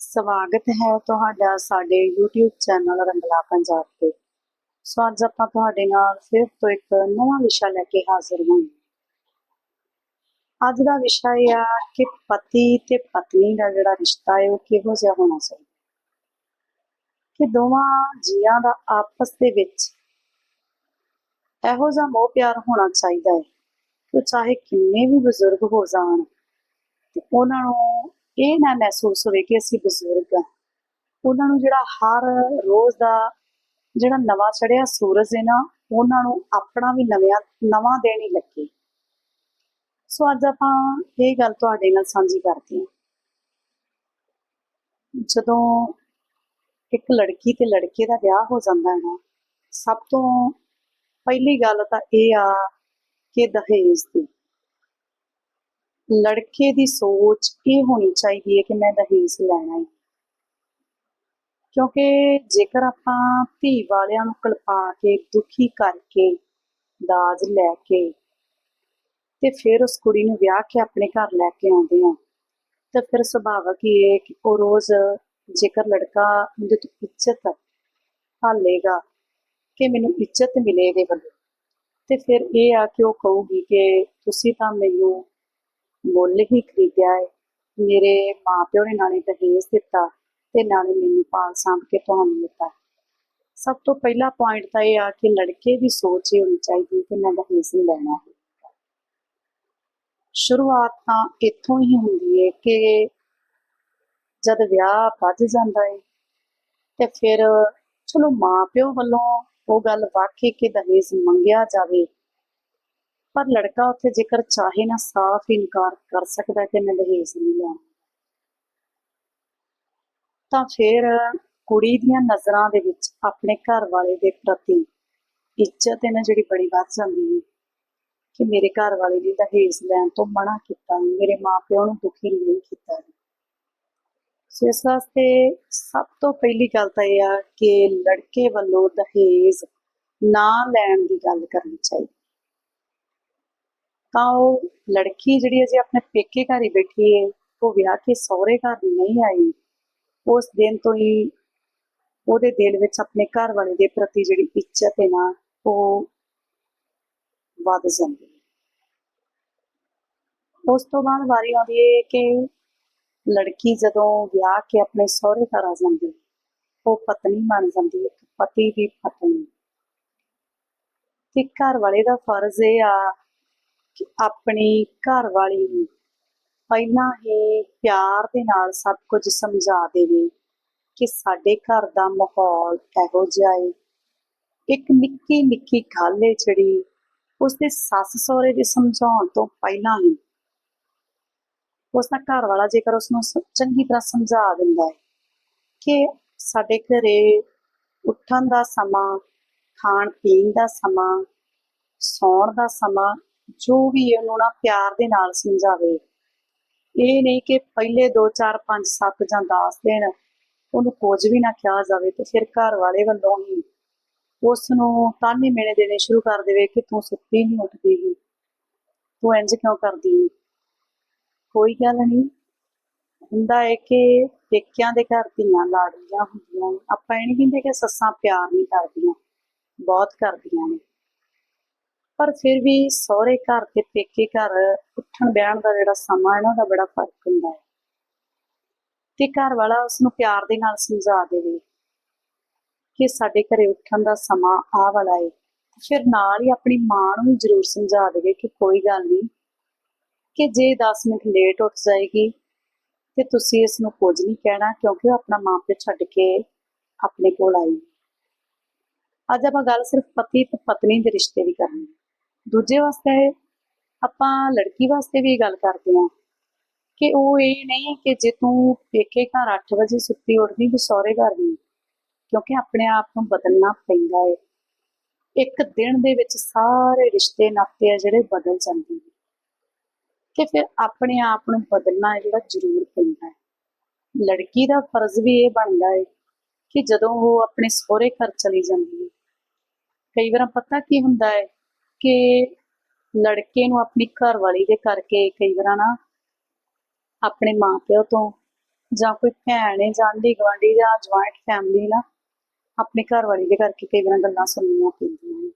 ਸਵਾਗਤ ਹੈ ਤੁਹਾਡਾ ਸਾਡੇ YouTube ਚੈਨਲ ਰੰਗਲਾ ਪੰਜਾਬ ਤੇ। ਸੋ ਅੱਜ ਆਪਾਂ ਤੁਹਾਡੇ ਨਾਲ ਫਿਰ ਤੋਂ ਇੱਕ ਨਵਾਂ ਵਿਸ਼ਾ ਲੈ ਕੇ ਹਾਜ਼ਰ ਹਾਂ ਅੱਜ ਦਾ ਵਿਸ਼ਾ ਇਹ ਆ ਕਿ ਪਤੀ ਤੇ ਪਤਨੀ ਦਾ ਜਿਹੜਾ ਰਿਸ਼ਤਾ ਹੈ ਉਹ ਕਿਹੋ ਜਿਹਾ ਹੋਣਾ ਚਾਹੀਦਾ ਕਿ ਦੋਵਾਂ ਜੀਆਂ ਦਾ ਆਪਸ ਦੇ ਵਿੱਚ ਇਹੋ ਜਿਹਾ ਮੋਹ ਪਿਆਰ ਹੋਣਾ ਚਾਹੀਦਾ ਹੈ ਕਿ ਚਾਹੇ ਕਿੰਨੇ ਵੀ ਬਜ਼ੁਰਗ ਹੋ ਜਾਣ ਤੇ ਉਹਨਾਂ ਨੂੰ ਇਹ ਨਾ ਮਹਿਸੂਸ ਹੋਵੇ ਕਿ ਅਸੀਂ ਬਜ਼ੁਰਗ ਆ ਉਹਨਾਂ ਨੂੰ ਜਿਹੜਾ ਹਰ ਰੋਜ਼ ਦਾ ਜਿਹੜਾ ਨਵਾਂ ਚੜਿਆ ਸੂਰਜ ਹੈ ਨਾ, ਉਹਨਾਂ ਨੂੰ ਆਪਣਾ ਵੀ ਨਵਾਂ ਨਵਾਂ ਦੇਣ ਹੀ ਲੱਗੇ। ਸੋ ਅੱਜ ਆਪਾਂ ਇਹ ਗੱਲ ਤੁਹਾਡੇ ਨਾਲ ਸਾਂਝੀ ਕਰਦੇ ਹਾਂ। ਜਦੋਂ ਇੱਕ ਲੜਕੀ ਤੇ ਲੜਕੇ ਦਾ ਵਿਆਹ ਹੋ ਜਾਂਦਾ ਹੈ ਸਭ ਤੋਂ ਪਹਿਲੀ ਗੱਲ ਤਾਂ ਇਹ ਆ ਕਿ ਦਹੇਜ ਦੀ। ਲੜਕੇ ਦੀ ਸੋਚ ਇਹ ਹੋਣੀ ਚਾਹੀਦੀ ਹੈ ਕਿ ਮੈਂ ਦਹੇਜ ਲੈਣਾ ਹੈ। ਕਿਉਂਕਿ ਜੇਕਰ ਆਪਾਂ ਧੀ ਵਾਲਿਆਂ ਨੂੰ ਕਲਪਾ ਕੇ, ਦੁਖੀ ਕਰਕੇ, ਦਾਜ ਲੈ ਕੇ ਤੇ ਫਿਰ ਉਸ ਕੁੜੀ ਨੂੰ ਵਿਆਹ ਕੇ ਆਪਣੇ ਘਰ ਲੈ ਕੇ ਆਉਂਦੇ ਆ ਤਾਂ ਫਿਰ ਸੁਭਾਵਕ ਹੀ ਹੈ ਕਿ ਉਹ ਰੋਜ਼ ਜੇਕਰ ਲੜਕਾ ਉਹਦੇ ਤੋਂ ਇੱਜ਼ਤ ਭਾਲੇਗਾ ਕਿ ਮੈਨੂੰ ਇੱਜ਼ਤ ਮਿਲੇ ਇਹਦੇ ਵੱਲੋਂ, ਤੇ ਫਿਰ ਇਹ ਆ ਕਿ ਉਹ ਕਹੂਗੀ ਕਿ ਤੁਸੀਂ ਤਾਂ ਮੈਨੂੰ ਮੁੱਲ ਹੀ ਖਰੀਦਿਆ ਹੈ ਮੇਰੇ ਮਾਪਿਓ ਨੇ ਨਾਲੇ ਦਹੇਜ ਦਿੱਤਾ ਤੇ ਨਾਲੇ ਮੈਨੂੰ ਪਾਲ ਸਾਂਭ ਕੇ ਤੁਹਾਨੂੰ ਦਿੱਤਾ। ਸਭ ਤੋਂ ਪਹਿਲਾ ਪੁਆਇੰਟ ਤਾਂ ਇਹ ਆ ਕਿ ਲੜਕੇ ਦੀ ਸੋਚ ਇਹ ਹੋਣੀ ਚਾਹੀਦੀ ਕਿ ਮੈਂ ਦਹੇਜ ਨਹੀਂ ਲੈਣਾ। ਹੈ ਸ਼ੁਰੂਆਤ ਤਾਂ ਇੱਥੋਂ ਹੀ ਹੁੰਦੀ ਹੈ ਕਿ ਜਦ ਵਿਆਹ ਵੱਜ ਜਾਂਦਾ ਹੈ ਤੇ ਫਿਰ ਚਲੋ ਮਾਪਿਓ ਵੱਲੋਂ ਉਹ ਗੱਲ ਵਾਕਈ ਕਿ ਦਹੇਜ ਮੰਗਿਆ ਜਾਵੇ। ਪਰ ਲੜਕਾ ਉੱਥੇ ਜੇਕਰ ਚਾਹੇ ਨਾ ਸਾਫ਼ ਇਨਕਾਰ ਕਰ ਸਕਦਾ ਕਿ ਮੈਂ ਦਹੇਜ ਨਹੀਂ ਲੈਣਾ। ਤਾਂ ਫਿਰ ਕੁੜੀ ਦੀਆਂ ਨਜ਼ਰਾਂ ਦੇ ਵਿੱਚ ਆਪਣੇ ਘਰ ਵਾਲੇ ਦੇ ਪ੍ਰਤੀ ਇੱਜ਼ਤ ਇਹਨਾਂ ਜਿਹੜੀ ਬੜੀ ਵੱਧ ਜਾਂਦੀ ਹੈ ਕਿ ਮੇਰੇ ਘਰ ਵਾਲੇ ਨੇ ਦਹੇਜ ਲੈਣ ਤੋਂ ਮਨਾ ਕੀਤਾ, ਮੇਰੇ ਮਾਪਿਆਂ ਨੂੰ ਦੁਖੀ ਨਹੀਂ ਕੀਤਾ। ਸੋ ਇਸ ਵਾਸਤੇ ਸਭ ਤੋਂ ਪਹਿਲੀ ਗੱਲ ਤਾਂ ਇਹ ਆ ਕਿ ਲੜਕੇ ਵੱਲੋਂ ਦਹੇਜ ਨਾ ਲੈਣ ਦੀ ਗੱਲ ਕਰਨੀ ਚਾਹੀਦੀ। ਤਾਂ ਉਹ ਲੜਕੀ ਜਿਹੜੀ ਅਜੇ ਆਪਣੇ ਪੇਕੇ ਘਰ ਹੀ ਬੈਠੀ ਹੈ ਉਹ ਵਿਆਹ ਕੇ ਸਹੁਰੇ ਘਰ ਨਹੀਂ ਆਈ। ਉਸ ਦਿਨ ਤੋਂ ਹੀ ਉਹਦੇ ਦਿਲ ਵਿੱਚ ਆਪਣੇ ਘਰ ਵਾਲੇ ਦੇ ਪ੍ਰਤੀ ਜਿਹੜੀ ਇੱਜ਼ਤ ਹੈ ਨਾ, ਉਹ ਵੱਧ ਜਾਂਦੀ ਹੈ ਉਸ ਤੋਂ ਬਾਅਦ ਵਾਰੀ ਆਉਂਦੀ ਹੈ ਕਿ ਲੜਕੀ ਜਦੋਂ ਵਿਆਹ ਕੇ ਆਪਣੇ ਸਹੁਰੇ ਘਰ ਆ ਜਾਂਦੀ ਉਹ ਪਤਨੀ ਬਣ ਜਾਂਦੀ ਹੈ ਇੱਕ ਪਤੀ ਦੀ ਪਤਨੀ। ਤੇ ਘਰ ਵਾਲੇ ਦਾ ਫਰਜ਼ ਇਹ ਆ ਕਿ ਆਪਣੀ ਘਰ ਵਾਲੀ ਨੂੰ ਪਹਿਲਾਂ ਹੀ ਪਿਆਰ ਦੇ ਨਾਲ ਸਭ ਕੁਝ ਸਮਝਾ ਦੇਵੇ ਕਿ ਸਾਡੇ ਘਰ ਦਾ ਮਾਹੌਲ ਇਹੋ ਜਿਹਾ ਹੈ ਇੱਕ ਨਿੱਕੀ ਨਿੱਕੀ ਗੱਲ ਹੈ ਜਿਹੜੀ ਉਸਦੇ ਸੱਸ ਸਹੁਰੇ ਦੇ ਸਮਝਾਉਣ ਤੋਂ ਪਹਿਲਾਂ ਹੀ ਉਸਦਾ ਘਰ ਵਾਲਾ ਜੇਕਰ ਉਸ ਨੂੰ ਚੰਗੀ ਤਰ੍ਹਾਂ ਸਮਝਾ ਦਿੰਦਾ ਹੈ ਕਿ ਸਾਡੇ ਘਰੇ ਉੱਠਣ ਦਾ ਸਮਾਂ ਖਾਣ ਪੀਣ ਦਾ ਸਮਾਂ, ਸੌਣ ਦਾ ਸਮਾਂ ਜੋ ਵੀ ਉਹਨੂੰ ਨਾ ਪਿਆਰ ਦੇ ਨਾਲ ਸਮਝਾਵੇ। ਇਹ ਨਹੀਂ ਕਿ ਪਹਿਲੇ 2 4 5 7 ਜਾਂ 10 ਦਿਨ ਉਹਨੂੰ ਕੁਝ ਵੀ ਨਾ ਕਿਹਾ ਜਾਵੇ ਤੇ ਫਿਰ ਘਰ ਵਾਲੇ ਵੱਲੋਂ ਹੀ ਉਸ ਨੂੰ ਤਾਨੇ ਮੇਣੇ ਦੇਣੇ ਸ਼ੁਰੂ ਕਰ ਦੇਵੇ ਕਿ ਤੂੰ ਸੁੱਤੀ ਨਹੀਂ ਉੱਠਦੀ ਤੂੰ ਇੰਜ ਕਿਉਂ ਕਰਦੀ? ਕੋਈ ਗੱਲ ਨਹੀਂ। ਹੁੰਦਾ ਹੈ ਕਿ ਪੇਕਿਆਂ ਦੇ ਘਰ ਧੀਆਂ ਲਾੜੀਆਂ ਹੁੰਦੀਆਂ ਨੇ। ਆਪਾਂ ਇਹ ਨਹੀਂ ਕਹਿੰਦੇ ਕਿ ਸੱਸਾਂ ਪਿਆਰ ਨਹੀਂ ਕਰਦੀਆਂ। ਬਹੁਤ ਕਰਦੀਆਂ ਨੇ। ਪਰ ਫਿਰ ਵੀ ਸਹੁਰੇ ਘਰ ਤੇ ਪੇਕੇ ਘਰ ਉੱਠਣ ਬਹਿਣ ਦਾ ਜਿਹੜਾ ਸਮਾਂ ਹੈ ਨਾ ਉਹਦਾ ਬੜਾ ਫ਼ਰਕ ਹੁੰਦਾ ਹੈ। ਤੇ ਘਰ ਵਾਲਾ ਉਸ ਨੂੰ ਪਿਆਰ ਦੇ ਨਾਲ ਸਮਝਾ ਦੇਵੇ ਕਿ ਸਾਡੇ ਘਰੇ ਉੱਠਣ ਦਾ ਸਮਾਂ ਆ ਵਾਲਾ ਹੈ ਫਿਰ ਨਾਲ ਹੀ ਆਪਣੀ ਮਾਂ ਨੂੰ ਵੀ ਜ਼ਰੂਰ ਸਮਝਾ ਦੇਵੇ ਕਿ ਕੋਈ ਗੱਲ ਨਹੀਂ, ਕਿ ਜੇ 10 ਮਿੰਟ ਲੇਟ ਉੱਠ ਜਾਏਗੀ ਤੇ ਤੁਸੀਂ ਇਸ ਨੂੰ ਕੁਝ ਨਹੀਂ ਕਹਿਣਾ ਕਿਉਂਕਿ ਉਹ ਆਪਣਾ ਮਾਂ ਪਿਓ ਛੱਡ ਕੇ ਆਪਣੇ ਕੋਲ ਆਈ। ਅੱਜ ਆਪਾਂ ਗੱਲ ਸਿਰਫ ਪਤੀ ਤੇ ਪਤਨੀ ਦੇ ਰਿਸ਼ਤੇ ਦੀ ਕਰਨੀ ਹੈ। ਦੂਜੇ ਵਾਸਤੇ ਆਪਾਂ ਲੜਕੀ ਵਾਸਤੇ ਵੀ ਗੱਲ ਕਰਦੇ ਹਾਂ ਕਿ ਉਹ ਇਹ ਨਹੀਂ ਕਿ ਜੇ ਤੂੰ ਪੇਕੇ ਘਰ 8 ਵਜੇ ਸੁੱਤੀ ਉੱਠਦੀ ਤੇ ਸਹੁਰੇ ਘਰ ਨਹੀਂ, ਕਿਉਂਕਿ ਆਪਣੇ ਆਪ ਨੂੰ ਬਦਲਣਾ ਪੈਂਦਾ ਹੈ ਇੱਕ ਦਿਨ ਦੇ ਵਿੱਚ ਸਾਰੇ ਰਿਸ਼ਤੇ ਨਾਤੇ ਆ ਜਿਹੜੇ ਬਦਲ ਜਾਂਦੇ ਨੇ। ਤੇ ਫਿਰ ਆਪਣੇ ਆਪ ਨੂੰ ਬਦਲਣਾ ਜਿਹੜਾ ਜ਼ਰੂਰ ਪੈਂਦਾ ਹੈ ਲੜਕੀ ਦਾ ਫਰਜ਼ ਵੀ ਇਹ ਬਣਦਾ ਹੈ ਕਿ ਜਦੋਂ ਉਹ ਆਪਣੇ ਸਹੁਰੇ ਘਰ ਚਲੀ ਜਾਂਦੀ ਹੈ ਕਈ ਵਾਰ ਪਤਾ ਕੀ ਹੁੰਦਾ ਹੈ ਕਿ ਲੜਕੇ ਨੂੰ ਆਪਣੀ ਘਰਵਾਲੀ ਦੇ ਕਰਕੇ ਕਈ ਵਾਰ ਨਾ ਆਪਣੇ ਮਾਪਿਓ ਤੋਂ ਜਾਂ ਕੋਈ ਭੈਣ ਹੈ ਜਾਂ ਆਂਢੀ ਗੁਆਂਢੀ ਜਾਂ ਜੁਆਇੰਟ ਫੈਮਿਲੀ ਨਾ ਆਪਣੇ ਘਰ ਦੇ ਕਰਕੇ ਕਈ ਵਾਰ ਗੱਲਾਂ ਸੁਣਨੀਆਂ ਪੈਂਦੀਆਂ ਨੇ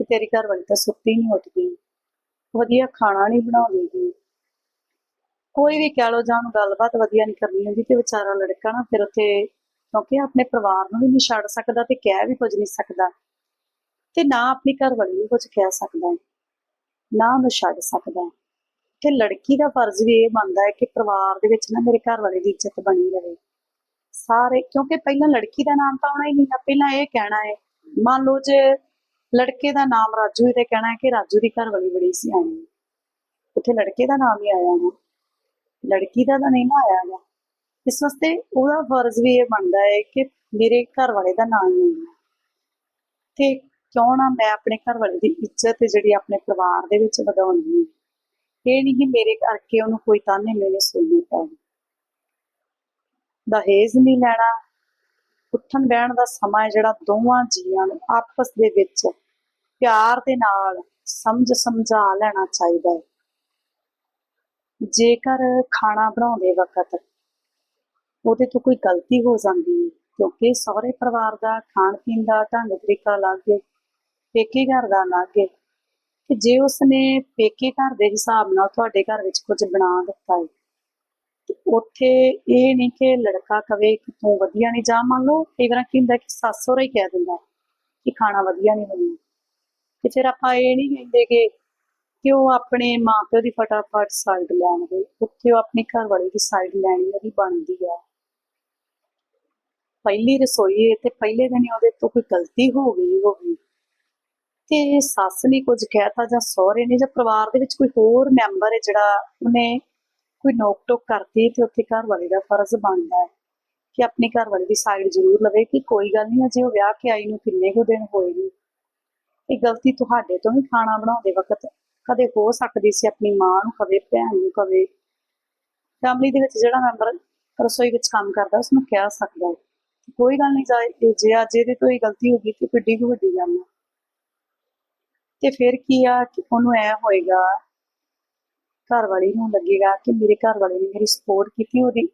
ਕਿ ਤੇਰੀ ਘਰਵਾਲੀ ਤਾਂ ਸੁੱਤੀ ਨਹੀਂ ਉੱਠਦੀ ਵਧੀਆ ਖਾਣਾ ਨਹੀਂ ਬਣਾਉਂਦੀ ਕੋਈ ਵੀ ਕਹਿ ਲੋ ਜਾਂ ਉਹਨੂੰ ਗੱਲਬਾਤ ਵਧੀਆ ਨਹੀਂ ਕਰਨੀ ਹੁੰਦੀ ਤੇ ਵਿਚਾਰਾ ਲੜਕਾ ਨਾ ਫਿਰ ਉੱਥੇ ਕਿਉਂਕਿ ਆਪਣੇ ਪਰਿਵਾਰ ਨੂੰ ਵੀ ਨਹੀਂ ਛੱਡ ਸਕਦਾ ਤੇ ਕਹਿ ਵੀ ਕੁਝ ਨਹੀਂ ਸਕਦਾ। ਤੇ ਨਾ ਆਪਣੀ ਘਰ ਵਾਲੀ ਨੂੰ ਕੁਝ ਕਹਿ ਸਕਦਾ ਹੈ, ਨਾ ਉਹਨੂੰ ਛੱਡ ਸਕਦਾ ਹੈ। ਤੇ ਲੜਕੀ ਦਾ ਫਰਜ਼ ਵੀ ਇਹ ਬਣਦਾ ਹੈ ਕਿ ਪਰਿਵਾਰ ਦੇ ਵਿੱਚ ਨਾ ਮੇਰੇ ਘਰ ਵਾਲੇ ਦੀ ਇੱਜ਼ਤ ਬਣੀ ਰਹੇ। ਸਾਰੇ, ਕਿਉਂਕਿ ਪਹਿਲਾਂ ਲੜਕੀ ਦਾ ਨਾਮ ਤਾਂ ਆਉਣਾ ਹੀ ਨਹੀਂ ਪਹਿਲਾਂ ਇਹ ਕਹਿਣਾ ਹੈ, ਮੰਨ ਲਓ ਜੇ ਲੜਕੇ ਦਾ ਨਾਮ ਰਾਜੂ ਹੈ ਤੇ ਕਹਿਣਾ ਹੈ ਕਿ ਰਾਜੂ ਦੀ ਘਰ ਵਾਲੀ ਬੜੀ ਸਿਆਣੀ ਹੈ ਉੱਥੇ ਲੜਕੇ ਦਾ ਨਾਮ ਹੀ ਆਇਆ ਨਾ। ਲੜਕੀ ਦਾ ਤਾਂ ਨਹੀਂ ਨਾ ਆਇਆ ਗਾ। ਇਸ ਵਾਸਤੇ ਉਹਦਾ ਫਰਜ਼ ਵੀ ਇਹ ਬਣਦਾ ਹੈ ਕਿ ਮੇਰੇ ਘਰ ਵਾਲੇ ਦਾ ਨਾਮ ਹੀ ਹੋਣਾ ਤੇ ਕਿਉਂ ਨਾ ਮੈਂ ਆਪਣੇ ਘਰ ਵਾਲੇ ਦੀ ਇੱਜ਼ਤ ਜਿਹੜੀ ਆਪਣੇ ਪਰਿਵਾਰ ਦੇ ਵਿੱਚ ਵਧਾਉਣੀ ਹੈ। ਇਹ ਨਹੀਂ ਕਿ ਮੇਰੇ ਕਰਕੇ ਉਹਨੂੰ ਕੋਈ ਤਾਨੇ ਮੇਰੇ ਸੁਣਨੇ ਪੈਣ ਦਹੇਜ ਨਹੀਂ ਲੈਣਾ। ਉੱਠਣ ਬਹਿਣ ਦਾ ਸਮਾਂ ਜਿਹੜਾ ਦੋਵਾਂ ਜੀਆਂ ਨੂੰ ਆਪਸ ਦੇ ਵਿੱਚ ਪਿਆਰ ਦੇ ਨਾਲ ਸਮਝ ਸਮਝਾ ਲੈਣਾ ਚਾਹੀਦਾ ਹੈ। ਜੇਕਰ ਖਾਣਾ ਬਣਾਉਂਦੇ ਵਕਤ ਉਹਦੇ ਤੋਂ ਕੋਈ ਗਲਤੀ ਹੋ ਜਾਂਦੀ ਹੈ, ਕਿਉਂਕਿ ਸਹੁਰੇ ਪਰਿਵਾਰ ਦਾ ਖਾਣ ਪੀਣ ਦਾ ਢੰਗ ਤਰੀਕਾ ਅਲੱਗ ਹੈ। ਪੇਕੇ ਘਰ ਦਾ ਅਲੱਗ ਹੈ ਕਿ ਜੇ ਉਸਨੇ ਪੇਕੇ ਘਰ ਦੇ ਹਿਸਾਬ ਨਾਲ ਤੁਹਾਡੇ ਘਰ ਵਿੱਚ ਕੁਝ ਬਣਾ ਦਿੱਤਾ ਹੈ ਉੱਥੇ ਇਹ ਨਹੀਂ ਕਿ ਲੜਕਾ ਕਵੇ ਕਿ ਤੂੰ ਵਧੀਆ ਨਹੀਂ ਜਾ ਮੰਨ ਲਓ ਕਈ ਵਾਰ ਕੀ ਹੁੰਦਾ ਕਿ ਸੱਸ ਸਹੁਰਾ ਹੀ ਕਹਿ ਦਿੰਦਾ ਕਿ ਖਾਣਾ ਵਧੀਆ ਨਹੀਂ ਬਣਿਆ। ਤੇ ਫਿਰ ਆਪਾਂ ਇਹ ਨਹੀਂ ਕਹਿੰਦੇ ਕਿ ਕਿ ਉਹ ਆਪਣੇ ਮਾਂ ਪਿਓ ਦੀ ਫਟਾਫਟ ਸਾਈਡ ਲੈਣਗੇ ਉੱਥੇ ਉਹ ਆਪਣੇ ਘਰ ਵਾਲੇ ਦੀ ਸਾਈਡ ਲੈਣੀ ਉਹਦੀ ਬਣਦੀ ਆ। ਪਹਿਲੀ ਰਸੋਈ ਤੇ ਪਹਿਲੇ ਦਿਨ ਉਹਦੇ ਤੋਂ ਕੋਈ ਗਲਤੀ ਹੋ ਗਈ ਹੋਵੇ। ਤੇ ਸੱਸ ਨੇ ਕੁਝ ਕਹਿਤਾ ਜਾਂ ਸਹੁਰੇ ਨੇ ਜਾਂ ਪਰਿਵਾਰ ਦੇ ਵਿੱਚ ਕੋਈ ਹੋਰ ਮੈਂਬਰ ਹੈ ਜਿਹੜਾ ਉਹਨੇ ਕੋਈ ਨੋਕ ਟੋਕ ਕਰਤੀ ਤੇ ਉੱਥੇ ਘਰ ਵਾਲੇ ਦਾ ਫਰਜ਼ ਬਣਦਾ ਹੈ ਕਿ ਆਪਣੀ ਘਰ ਵਾਲੀ ਦੀ ਸਾਈਡ ਜ਼ਰੂਰ ਲਵੇ ਕਿ ਕੋਈ ਗੱਲ ਨਹੀਂ, ਅਜੇ ਉਹ ਵਿਆਹ ਕੇ ਆਈ ਨੂੰ ਕਿੰਨੇ ਕੁ ਦਿਨ ਹੋਏ ਨੇ। ਇਹ ਗਲਤੀ ਤੁਹਾਡੇ ਤੋਂ ਵੀ ਖਾਣਾ ਬਣਾਉਂਦੇ ਵਕਤ ਕਦੇ ਹੋ ਸਕਦੀ ਸੀ ਆਪਣੀ ਮਾਂ ਨੂੰ ਕਵੇ ਭੈਣ ਨੂੰ ਕਵੇ ਫੈਮਿਲੀ ਦੇ ਵਿੱਚ ਜਿਹੜਾ ਮੈਂਬਰ ਰਸੋਈ ਵਿੱਚ ਕੰਮ ਕਰਦਾ ਉਸ ਨੂੰ ਕਹਿ ਸਕਦਾ ਹੈ। ਕੋਈ ਗੱਲ ਨਹੀਂ ਜਾਏ ਜੇ ਅੱਜ ਇਹਦੇ ਤੋਂ ਇਹ ਗਲਤੀ ਹੋ ਗਈ ਤੇ ਕਿੱਡੀ ਵੱਡੀ ਗੱਲ ਹੈ ਤੇ ਫਿਰ ਕੀ ਆ ਕਿ ਉਹਨੂੰ ਐ ਹੋਏਗਾ ਘਰ ਵਾਲੀ ਨੂੰ ਲੱਗੇਗਾ ਕਿ ਮੇਰੇ ਘਰ ਵਾਲੇ ਨੇ ਮੇਰੀ ਸਪੋਰਟ ਕੀਤੀ ਉਹਦੀ।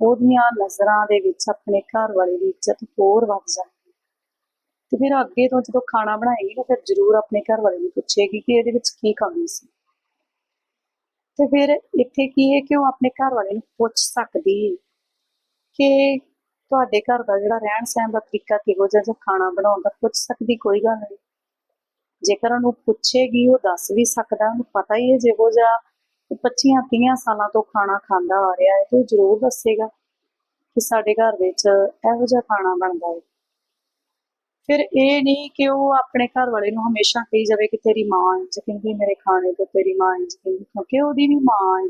ਉਹਦੀਆਂ ਨਜ਼ਰਾਂ ਦੇ ਵਿੱਚ ਆਪਣੇ ਘਰ ਵਾਲੇ ਦੀ ਇੱਜ਼ਤ ਹੋਰ ਵੱਧ ਜਾਂਦੀ ਤੇ ਫਿਰ ਅੱਗੇ ਤੋਂ ਜਦੋਂ ਖਾਣਾ ਬਣਾਏਗੀ ਨਾ ਫਿਰ ਜ਼ਰੂਰ ਆਪਣੇ ਘਰ ਵਾਲੇ ਨੂੰ ਪੁੱਛੇਗੀ ਕਿ ਇਹਦੇ ਵਿੱਚ ਕੀ ਕਮੀ ਸੀ। ਤੇ ਫਿਰ ਇੱਥੇ ਕੀ ਹੈ ਕਿ ਉਹ ਆਪਣੇ ਘਰ ਵਾਲੇ ਨੂੰ ਪੁੱਛ ਸਕਦੀ ਹੈ ਕਿ ਤੁਹਾਡੇ ਘਰ ਦਾ ਜਿਹੜਾ ਰਹਿਣ ਸਹਿਣ ਦਾ ਤਰੀਕਾ ਕਿਹੋ ਜਿਹਾ ਜਾਂ ਖਾਣਾ ਬਣਾਉਣ ਦਾ ਪੁੱਛ ਸਕਦੀ ਕੋਈ ਗੱਲ ਨਹੀਂ। ਜੇਕਰ ਉਹਨੂੰ ਪੁੱਛੇਗੀ, ਉਹ ਦੱਸ ਵੀ ਸਕਦਾ, ਉਹਨੂੰ ਪਤਾ ਹੀ ਹੈ ਜਿਹੋ ਜਿਹਾ 25 30 ਸਾਲਾਂ ਤੋਂ ਖਾਣਾ ਖਾਂਦਾ ਆ ਰਿਹਾ ਹੈ, ਤੇ ਉਹ ਜ਼ਰੂਰ ਦੱਸੇਗਾ ਕਿ ਸਾਡੇ ਘਰ ਵਿੱਚ ਇਹੋ ਜਿਹਾ ਖਾਣਾ ਬਣਦਾ ਹੈ। ਫਿਰ ਇਹ ਨਹੀਂ ਕਿ ਉਹ ਆਪਣੇ ਘਰ ਵਾਲੇ ਨੂੰ ਹਮੇਸ਼ਾ ਕਹੀ ਜਾਵੇ ਕਿ ਤੇਰੀ ਮਾਂ ਇੰਜ ਕਹਿੰਦੀ ਮੇਰੇ ਖਾਣੇ ਤੋਂ ਤੇਰੀ ਮਾਂ ਇੰਜ ਕਹਿੰਦੀ, ਕਿਉਂਕਿ ਉਹਦੀ ਵੀ ਮਾਂ ਹੈ।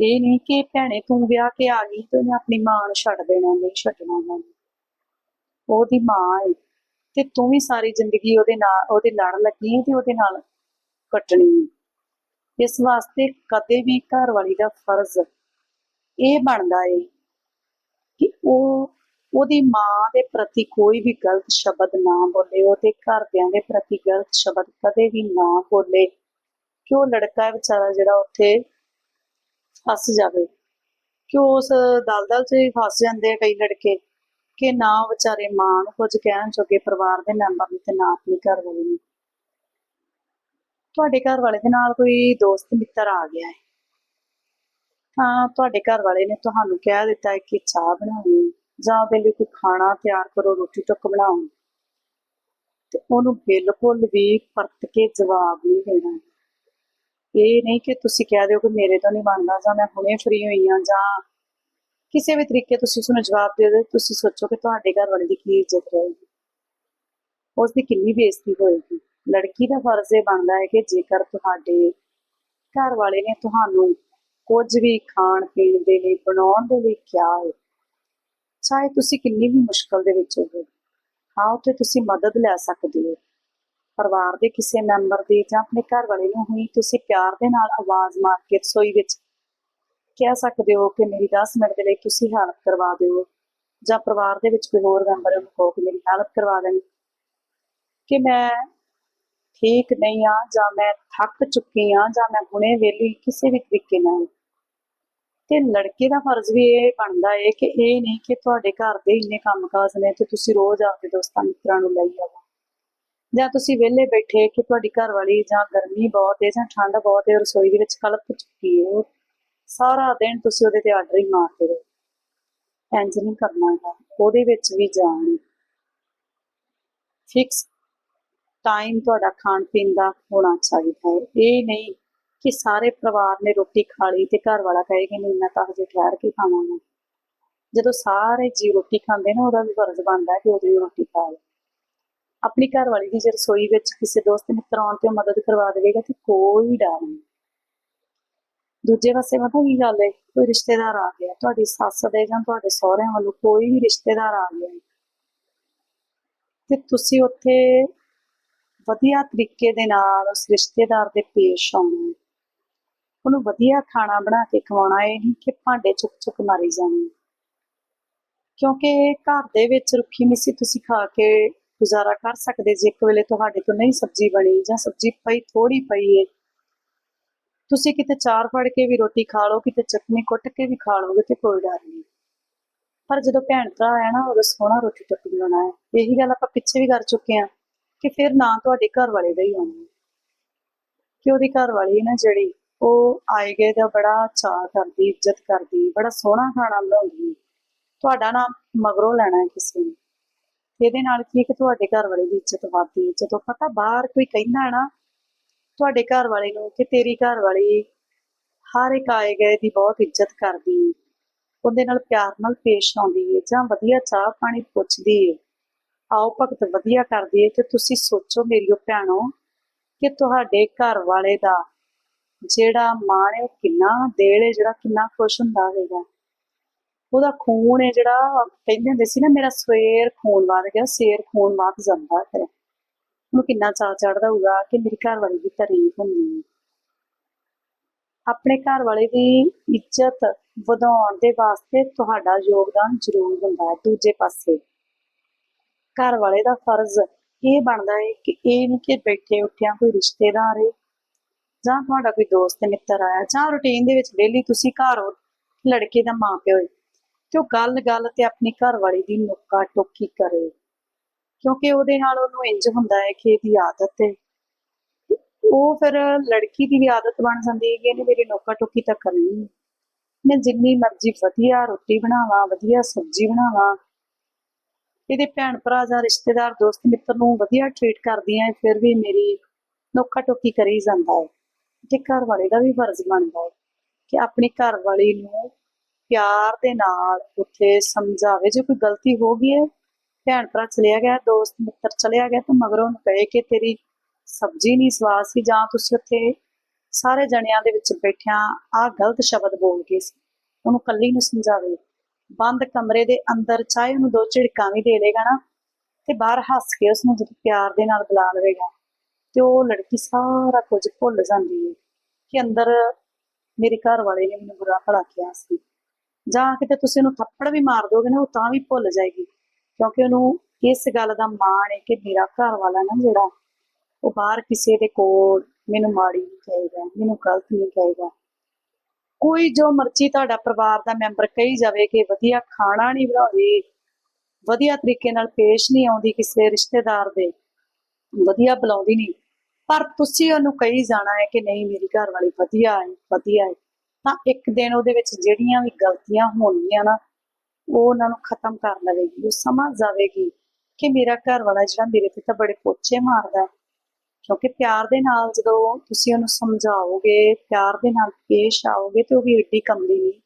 ਇਹ ਨਹੀਂ ਕਿ ਭੈਣੇ ਤੂੰ ਵਿਆਹ ਕੇ ਆ ਗਈ ਤੇ ਉਹਨੇ ਆਪਣੀ ਮਾਂ ਨੂੰ ਛੱਡ ਦੇਣਾ, ਨਹੀਂ ਛੱਡਣਾ ਉਹਨੇ ਉਹਦੀ ਮਾਂ ਹੈ। ਤੇ ਤੂੰ ਵੀ ਸਾਰੀ ਜ਼ਿੰਦਗੀ ਉਹਦੇ ਨਾਲ, ਉਹਦੇ ਲੜ ਲੱਗੀ ਤੇ ਉਹਦੇ ਨਾਲ ਕੱਟਣੀ ਇਸ ਵਾਸਤੇ ਕਦੇ ਵੀ ਘਰ ਵਾਲੀ ਦਾ ਫਰਜ਼ ਇਹ ਬਣਦਾ ਹੈ ਕਿ ਉਹ, ਉਹਦੀ ਮਾਂ ਦੇ ਪ੍ਰਤੀ ਕੋਈ ਵੀ ਗਲਤ ਸ਼ਬਦ ਨਾ ਬੋਲੇ, ਉਹਦੇ ਘਰਦਿਆਂ ਦੇ ਪ੍ਰਤੀ ਗਲਤ ਸ਼ਬਦ ਕਦੇ ਵੀ ਨਾ ਬੋਲੇ ਕਿ ਉਹ ਲੜਕਾ ਵਿਚਾਰਾ ਜਿਹੜਾ ਉੱਥੇ ਫਸ ਜਾਵੇ। ਕਿ ਉਸ ਦਲਦਲ 'ਚ ਫਸ ਜਾਂਦੇ ਆ ਕਈ ਲੜਕੇ। ਕਿ ਨਾ ਵਿਚਾਰੇ ਮਾਂ ਨੂੰ ਕੁਝ ਕਹਿਣ ਜੋਗੇ ਪਰਿਵਾਰ ਦੇ ਮੈਂਬਰ ਨੂੰ ਤੇ ਨਾ ਆਪਣੀ ਘਰ ਵਾਲੀ ਨੂੰ। ਤੁਹਾਡੇ ਘਰ ਵਾਲੇ ਦੇ ਨਾਲ ਕੋਈ ਦੋਸਤ, ਮਿੱਤਰ ਆ ਗਿਆ ਹੈ। ਤਾਂ ਤੁਹਾਡੇ ਘਰ ਵਾਲੇ ਨੇ ਤੁਹਾਨੂੰ ਕਹਿ ਦਿੱਤਾ ਹੈ ਕਿ ਚਾਹ ਬਣਾਉਣੀ ਜਾਂ ਉਹਦੇ ਲਈ ਕੋਈ ਖਾਣਾ ਤਿਆਰ ਕਰੋ, ਰੋਟੀ ਟੁੱਕ ਬਣਾਓ। ਤੇ ਉਹਨੂੰ ਬਿਲਕੁਲ ਵੀ ਪਰਤ ਕੇ ਜਵਾਬ ਨਹੀਂ ਦੇਣਾ। ਇਹ ਨਹੀਂ ਕਿ ਤੁਸੀਂ ਕਹਿ ਦਿਓ ਕਿ ਮੇਰੇ ਤੋਂ ਨਹੀਂ ਬਣਦਾ, ਜਾਂ ਮੈਂ ਹੁਣੇ ਫ੍ਰੀ ਹੋਈ ਹਾਂ, ਜਾਂ ਕਿਸੇ ਵੀ ਤਰੀਕੇ ਤੁਸੀਂ ਉਸਨੂੰ ਜਵਾਬ ਦੇ ਦਿਓ, ਤੁਸੀਂ ਸੋਚੋ ਕਿ ਤੁਹਾਡੇ ਘਰ ਵਾਲੇ ਦੀ ਕੀ ਇੱਜ਼ਤ ਰਹੇਗੀ। ਉਸ ਦੀ ਕਿੰਨੀ ਬੇਇੱਜ਼ਤੀ ਹੋਏਗੀ। ਲੜਕੀ ਦਾ ਫਰਜ਼ ਇਹ ਬਣਦਾ ਹੈ ਕਿ ਜੇਕਰ ਤੁਹਾਡੇ ਘਰ ਵਾਲੇ ਨੇ ਤੁਹਾਨੂੰ ਕੁਝ ਵੀ ਖਾਣ, ਪੀਣ ਦੇ ਲਈ, ਬਣਾਉਣ ਦੇ ਲਈ ਕਿਹਾ ਹੈ, ਚਾਹੇ ਤੁਸੀਂ ਕਿੰਨੀ ਵੀ ਮੁਸ਼ਕਲ ਦੇ ਵਿੱਚ ਹੋਵੋ, ਹਾਂ, ਉੱਥੇ ਤੁਸੀਂ ਮਦਦ ਲੈ ਸਕਦੇ ਹੋ। ਪਰਿਵਾਰ ਦੇ ਕਿਸੇ ਮੈਂਬਰ ਦੀ ਜਾਂ ਆਪਣੇ ਘਰ ਵਾਲੇ ਨੂੰ ਹੀ ਤੁਸੀਂ ਪਿਆਰ ਦੇ ਨਾਲ ਆਵਾਜ਼ ਮਾਰ ਕੇ ਰਸੋਈ ਵਿੱਚ ਕਹਿ ਸਕਦੇ ਹੋ ਕਿ ਮੇਰੀ 10 ਮਿੰਟ ਦੇ ਲਈ ਤੁਸੀਂ ਹੈਲਪ ਕਰਵਾ ਦਿਓ। ਜਾਂ ਪਰਿਵਾਰ ਦੇ ਵਿੱਚ ਕੋਈ ਹੋਰ ਮੈਂਬਰ ਹੈ ਕਹੋ ਕਿ ਮੇਰੀ ਹੈਲਪ ਕਰਵਾ ਦੇਣ। ਕਿ ਮੈਂ ਠੀਕ ਨਹੀਂ ਆ ਜਾਂ ਮੈਂ ਥੱਕ ਚੁੱਕੀ ਆ ਜਾਂ ਮੈਂ ਹੁਣੇ ਵੇਲੀ ਕਿਸੇ ਵੀ ਤਰੀਕੇ ਨਾਲ। ਤੇ ਲੜਕੇ ਦਾ ਫਰਜ਼ ਵੀ ਇਹ ਬਣਦਾ ਹੈ ਕਿ ਇਹ ਨਹੀਂ ਕਿ ਤੁਹਾਡੇ ਘਰ ਦੇ ਇੰਨੇ ਕੰਮਕਾਜ ਨੇ ਤੇ ਤੁਸੀਂ ਰੋਜ਼ ਆਪਦੇ ਦੋਸਤਾਂ ਮਿੱਤਰਾਂ ਨੂੰ ਲਈ ਆਵੋ ਜਾਂ ਤੁਸੀਂ ਵਿਹਲੇ ਬੈਠੇ ਕਿ ਤੁਹਾਡੀ ਘਰ ਵਾਲੀ ਜਾਂ ਗਰਮੀ ਬਹੁਤ ਹੈ ਜਾਂ ਠੰਡ ਬਹੁਤ ਹੈ ਰਸੋਈ ਦੇ ਵਿੱਚ ਕਲਪ ਚੁੱਕੀ ਹੈ ਸਾਰਾ ਦਿਨ ਤੁਸੀਂ ਉਹਦੇ ਤੇ ਆਰਡਰ ਹੀ ਮਾਰਦੇ ਰਹੋ। ਇੰਜ ਨਹੀਂ ਕਰਨਾ ਹੈ ਉਹਦੇ ਵਿੱਚ ਵੀ ਜਾਣ ਫਿਕਸ ਟਾਈਮ ਤੁਹਾਡਾ ਖਾਣ ਪੀਣ ਦਾ ਹੋਣਾ ਚਾਹੀਦਾ ਹੈ। ਇਹ ਨਹੀਂ ਕਿ ਸਾਰੇ ਪਰਿਵਾਰ ਨੇ ਰੋਟੀ ਖਾ ਲਈ ਤੇ ਘਰ ਵਾਲਾ ਕਹੇ ਕਿ ਨਹੀਂ, ਮੈਂ ਤਾਂ ਹਜੇ ਠਹਿਰ ਕੇ ਖਾਵਾਂਗਾ। ਜਦੋਂ ਸਾਰੇ ਜੀ ਰੋਟੀ ਖਾਂਦੇ ਨੇ, ਉਹਦਾ ਵੀ ਫਰਜ਼ ਬਣਦਾ ਹੈ ਕਿ ਉਹ ਵੀ ਰੋਟੀ ਖਾ ਲੇ ਆਪਣੀ ਘਰ ਵਾਲੀ ਦੀ ਜੇ ਰਸੋਈ ਵਿੱਚ ਕਿਸੇ ਦੋਸਤ ਮਿੱਤਰ ਆਉਣ ਤੇ ਉਹ ਮਦਦ ਕਰਵਾ ਦੇਵੇਗਾ ਤੇ ਕੋਈ ਡਰ ਨਹੀਂ। ਦੂਜੇ ਪਾਸੇ ਪਤਾ ਕੀ ਗੱਲ ਹੈ? ਕੋਈ ਰਿਸ਼ਤੇਦਾਰ ਆ ਗਿਆ। ਤੁਹਾਡੀ ਸੱਸ ਦੇ ਜਾਂ ਤੁਹਾਡੇ ਸਹੁਰਿਆਂ ਵੱਲੋਂ ਕੋਈ ਵੀ ਰਿਸ਼ਤੇਦਾਰ ਆ ਗਿਆ ਤੇ ਤੁਸੀਂ ਉੱਥੇ ਵਧੀਆ ਤਰੀਕੇ ਦੇ ਨਾਲ ਉਸ ਰਿਸ਼ਤੇਦਾਰ ਦੇ ਪੇਸ਼ ਆਉਣਾ ਉਹਨੂੰ ਵਧੀਆ ਖਾਣਾ ਬਣਾ ਕੇ ਖਵਾਉਣਾ ਇਹ ਨਹੀਂ ਕਿ ਭਾਂਡੇ ਚੁੱਕ ਚੁੱਕ ਮਾਰੀ ਜਾਣੇ। ਕਿਉਂਕਿ ਘਰ ਦੇ ਵਿੱਚ ਰੁੱਖੀ ਮਿੱਸੀ ਤੁਸੀਂ ਖਾ ਕੇ ਗੁਜ਼ਾਰਾ ਕਰ ਸਕਦੇ ਜੇ ਇੱਕ ਵੇਲੇ ਤੁਹਾਡੇ ਤੋਂ ਨਹੀਂ ਸਬਜ਼ੀ ਬਣੀ ਜਾਂ ਸਬਜ਼ੀ ਪਈ ਥੋੜੀ ਪਈ ਏ ਤੁਸੀਂ ਕਿਤੇ ਚਾਰ ਫੜ ਕੇ ਵੀ ਰੋਟੀ ਖਾ ਲਓ, ਕਿਤੇ ਚਟਨੀ ਕੁੱਟ ਕੇ ਵੀ ਖਾ ਲਓਗੇ ਤੇ ਕੋਈ ਡਰ ਨਹੀਂ। ਪਰ ਜਦੋਂ ਭੈਣ ਭਰਾ ਆਇਆ ਨਾ ਉਦੋਂ ਸੋਹਣਾ ਰੋਟੀ ਟੁੱਕ ਬਣਾਉਣਾ ਹੈ। ਇਹੀ ਗੱਲ ਆਪਾਂ ਪਿੱਛੇ ਵੀ ਕਰ ਚੁੱਕੇ ਆ ਕਿ ਫਿਰ ਨਾ ਤੁਹਾਡੇ ਘਰ ਵਾਲੇ ਦਾ ਹੀ ਆਉਣਾ ਕਿ ਉਹਦੀ ਘਰ ਵਾਲੀ ਨਾ ਜਿਹੜੀ ਉਹ ਆਏ ਗਏ ਦਾ ਬੜਾ ਚਾਅ ਕਰਦੀ, ਇੱਜ਼ਤ ਕਰਦੀ, ਬੜਾ ਸੋਹਣਾ ਖਾਣਾ ਬਣਾਉਂਦੀ। ਤੁਹਾਡਾ ਨਾਮ ਮਗਰੋਂ ਲੈਣਾ ਹੈ ਕਿਸੇ ਨੇ। ਇਹਦੇ ਨਾਲ ਕੀ ਹੈ ਕਿ ਤੁਹਾਡੇ ਘਰ ਵਾਲੇ ਦੀ ਇੱਜ਼ਤ ਵਧਦੀ ਹੈ। ਜਦੋਂ ਪਤਾ ਬਾਹਰ ਕੋਈ ਕਹਿੰਦਾ ਨਾ ਤੁਹਾਡੇ ਘਰ ਵਾਲੇ ਨੂੰ ਕਿ ਤੇਰੀ ਘਰ ਵਾਲੀ ਹਰ ਇੱਕ ਆਏ ਗਏ ਦੀ ਬਹੁਤ ਇੱਜ਼ਤ ਕਰਦੀ ਹੈ ਉਹਦੇ ਨਾਲ ਪਿਆਰ ਨਾਲ ਪੇਸ਼ ਆਉਂਦੀ ਹੈ ਜਾਂ ਵਧੀਆ ਚਾਹ ਪਾਣੀ ਪੁੱਛਦੀ ਹੈ ਆਓ ਭਗਤ ਵਧੀਆ ਕਰਦੀ ਹੈ ਤੇ ਤੁਸੀਂ ਸੋਚੋ ਮੇਰੀਓ ਭੈਣੋ ਕਿ ਤੁਹਾਡੇ ਘਰ ਵਾਲੇ ਦਾ ਜਿਹੜਾ ਮਾਣ ਹੈ ਉਹ ਕਿੰਨਾ ਦਿਲ ਹੈ ਜਿਹੜਾ ਕਿੰਨਾ ਖੁਸ਼ ਹੁੰਦਾ ਹੋਵੇਗਾ ਉਹਦਾ ਖੂਨ ਹੈ ਜਿਹੜਾ, ਕਹਿੰਦੇ ਹੁੰਦੇ ਸੀ ਨਾ, ਮੇਰਾ ਸਵੇਰ ਖੂਨ ਵੱਧ ਗਿਆ, ਸੇਰ ਖੂਨ ਵੱਧ ਜਾਂਦਾ ਹੈ। ਉਹਨੂੰ ਕਿੰਨਾ ਚਾਅ ਚੜਦਾ ਹੋਊਗਾ ਕਿ ਮੇਰੀ ਘਰ ਵਾਲੀ ਦੀ ਤਾਰੀਫ ਹੁੰਦੀ ਹੈ। ਆਪਣੇ ਘਰ ਵਾਲੇ ਦੀ ਇੱਜ਼ਤ ਵਧਾਉਣ ਦੇ ਵਾਸਤੇ ਤੁਹਾਡਾ ਯੋਗਦਾਨ ਜ਼ਰੂਰ ਹੁੰਦਾ ਹੈ। ਦੂਜੇ ਪਾਸੇ ਘਰ ਵਾਲੇ ਦਾ ਫਰਜ਼ ਇਹ ਬਣਦਾ ਹੈ ਕਿ ਇਹ ਨਹੀਂ ਕਿ ਬੈਠੇ ਉੱਠਿਆ ਕੋਈ ਰਿਸ਼ਤੇਦਾਰ ਹੈ ਜਾਂ ਤੁਹਾਡਾ ਕੋਈ ਦੋਸਤ, ਮਿੱਤਰ ਆਇਆ ਜਾਂ ਰੁਟੀਨ ਦੇ ਵਿੱਚ ਡੇਲੀ ਤੁਸੀਂ ਘਰ ਹੋ, ਲੜਕੇ ਦਾ ਮਾਂ ਪਿਓ ਹੈ ਤੇ ਉਹ ਗੱਲ ਗੱਲ ਤੇ ਆਪਣੀ ਘਰ ਵਾਲੀ ਦੀ ਨੁੱਕਾ ਟੋਕੀ ਕਰੇ। ਕਿਉਂਕਿ ਉਹਦੇ ਨਾਲ ਉਹਨੂੰ ਇੰਜ ਹੁੰਦਾ ਹੈ ਕਿ ਇਹਦੀ ਆਦਤ ਹੈ। ਉਹ ਫਿਰ ਲੜਕੀ ਦੀ ਵੀ ਆਦਤ ਬਣ ਜਾਂਦੀ ਹੈ ਕਿ ਇਹਨੇ ਮੇਰੀ ਨੋਕਾ ਟੋਕੀ ਤਾਂ ਕਰਨੀ ਮੈਂ ਜਿੰਨੀ ਮਰਜ਼ੀ ਵਧੀਆ ਰੋਟੀ ਬਣਾਵਾਂ, ਵਧੀਆ ਸਬਜ਼ੀ ਬਣਾਵਾਂ। ਇਹਦੇ ਭੈਣ ਭਰਾ ਜਾਂ ਰਿਸ਼ਤੇਦਾਰ, ਦੋਸਤ, ਮਿੱਤਰ ਨੂੰ ਵਧੀਆ ਟ੍ਰੀਟ ਕਰਦੀ ਆ ਫਿਰ ਵੀ ਮੇਰੀ ਨੋਕਾ ਟੋਕੀ ਕਰੀ ਜਾਂਦਾ ਹੈ। ਤੇ ਘਰ ਵਾਲੇ ਦਾ ਵੀ ਫਰਜ਼ ਬਣਦਾ ਹੈ ਕਿ ਆਪਣੀ ਘਰ ਵਾਲੀ ਨੂੰ ਪਿਆਰ ਦੇ ਨਾਲ ਉੱਥੇ ਸਮਝਾਵੇ। ਜੇ ਕੋਈ ਗਲਤੀ ਹੋ ਗਈ ਹੈ ਭੈਣ ਭਰਾ ਚਲਿਆ ਗਿਆ, ਦੋਸਤ ਮਿੱਤਰ ਚਲਿਆ ਗਿਆ ਤਾਂ ਮਗਰੋਂ ਉਹਨੂੰ ਕਹੇ ਕਿ ਤੇਰੀ ਸਬਜ਼ੀ ਨਹੀਂ ਸਵਾਦ ਸੀ ਜਾਂ ਤੁਸੀਂ ਉੱਥੇ ਸਾਰੇ ਜਣਿਆਂ ਦੇ ਵਿੱਚ ਬੈਠਿਆਂ ਆ ਗਲਤ ਸ਼ਬਦ ਬੋਲ ਗਏ ਸੀ। ਉਹਨੂੰ ਕੱਲੀ ਨੂੰ ਸਮਝਾਵੇ, ਬੰਦ ਕਮਰੇ ਦੇ ਅੰਦਰ ਚਾਹੇ ਉਹਨੂੰ ਦੋ ਝਿੜਕਾਂ ਵੀ ਦੇ ਲੇਗਾ ਨਾ, ਤੇ ਬਾਹਰ ਹੱਸ ਕੇ ਉਸਨੂੰ ਜਦੋਂ ਪਿਆਰ ਦੇ ਨਾਲ ਬੁਲਾ ਲਵੇਗਾ, ਤੇ ਉਹ ਲੜਕੀ ਸਾਰਾ ਕੁਝ ਭੁੱਲ ਜਾਂਦੀ ਹੈ ਕਿ ਅੰਦਰ ਮੇਰੇ ਘਰ ਵਾਲੇ ਨੇ ਮੈਨੂੰ ਬੁਰਾ ਭਲਾ ਕਿਹਾ ਸੀ। ਜਾਂ ਕਿਤੇ ਤੁਸੀਂ ਉਹਨੂੰ ਥੱਪੜ ਵੀ ਮਾਰ ਦੋਗੇ ਨਾ, ਉਹ ਤਾਂ ਵੀ ਭੁੱਲ ਜਾਏਗੀ। ਕਿਉਂਕਿ ਉਹਨੂੰ ਇਸ ਗੱਲ ਦਾ ਮਾਣ ਹੈ ਕਿ ਮੇਰਾ ਘਰ ਵਾਲਾ ਨਾ ਜਿਹੜਾ, ਉਹ ਬਾਹਰ ਕਿਸੇ ਦੇ ਕੋਲ ਮੈਨੂੰ ਮਾੜੀ ਨਹੀਂ ਕਹੇਗਾ, ਮੈਨੂੰ ਗਲਤ ਨਹੀਂ ਕਹੇਗਾ। ਕੋਈ ਜੋ ਮਰਜ਼ੀ ਤੁਹਾਡਾ ਪਰਿਵਾਰ ਦਾ ਮੈਂਬਰ ਕਹੀ ਜਾਵੇ ਕਿ ਵਧੀਆ ਖਾਣਾ ਨਹੀਂ ਬਣਾਉਂਦੀ, ਵਧੀਆ ਤਰੀਕੇ ਨਾਲ ਪੇਸ਼ ਨਹੀਂ ਆਉਂਦੀ ਕਿਸੇ ਰਿਸ਼ਤੇਦਾਰ ਦੇ, ਵਧੀਆ ਬੁਲਾਉਂਦੀ ਨਹੀਂ। ਪਰ ਤੁਸੀਂ ਉਹਨੂੰ ਕਹੀ ਜਾਣਾ ਹੈ ਕਿ ਨਹੀਂ, ਮੇਰੀ ਘਰ ਵਾਲੀ ਵਧੀਆ ਹੈ ਵਧੀਆ ਹੈ। ਤਾਂ ਇੱਕ ਦਿਨ ਉਹਦੇ ਵਿੱਚ ਜਿਹੜੀਆਂ ਵੀ ਗਲਤੀਆਂ ਹੋਣਗੀਆਂ ਨਾ ਉਹ ਉਹਨਾਂ ਨੂੰ ਖਤਮ ਕਰ ਲਵੇਗੀ, ਉਹ ਸਮਝ ਜਾਵੇਗੀ ਕਿ ਮੇਰਾ ਘਰ ਵਾਲਾ ਜਿਹੜਾ ਮੇਰੇ ਤੇ ਤਾਂ ਬੜੇ ਪੋਚੇ ਮਾਰਦਾ ਕਿਉਂਕਿ ਪਿਆਰ ਦੇ ਨਾਲ ਜਦੋਂ ਤੁਸੀਂ ਉਹਨੂੰ ਸਮਝਾਓਗੇ, ਪਿਆਰ ਦੇ ਨਾਲ ਪੇਸ਼ ਆਓਗੇ ਤੇ ਉਹ ਵੀ ਏਡੀ ਕਮਲੀ ਨਹੀਂ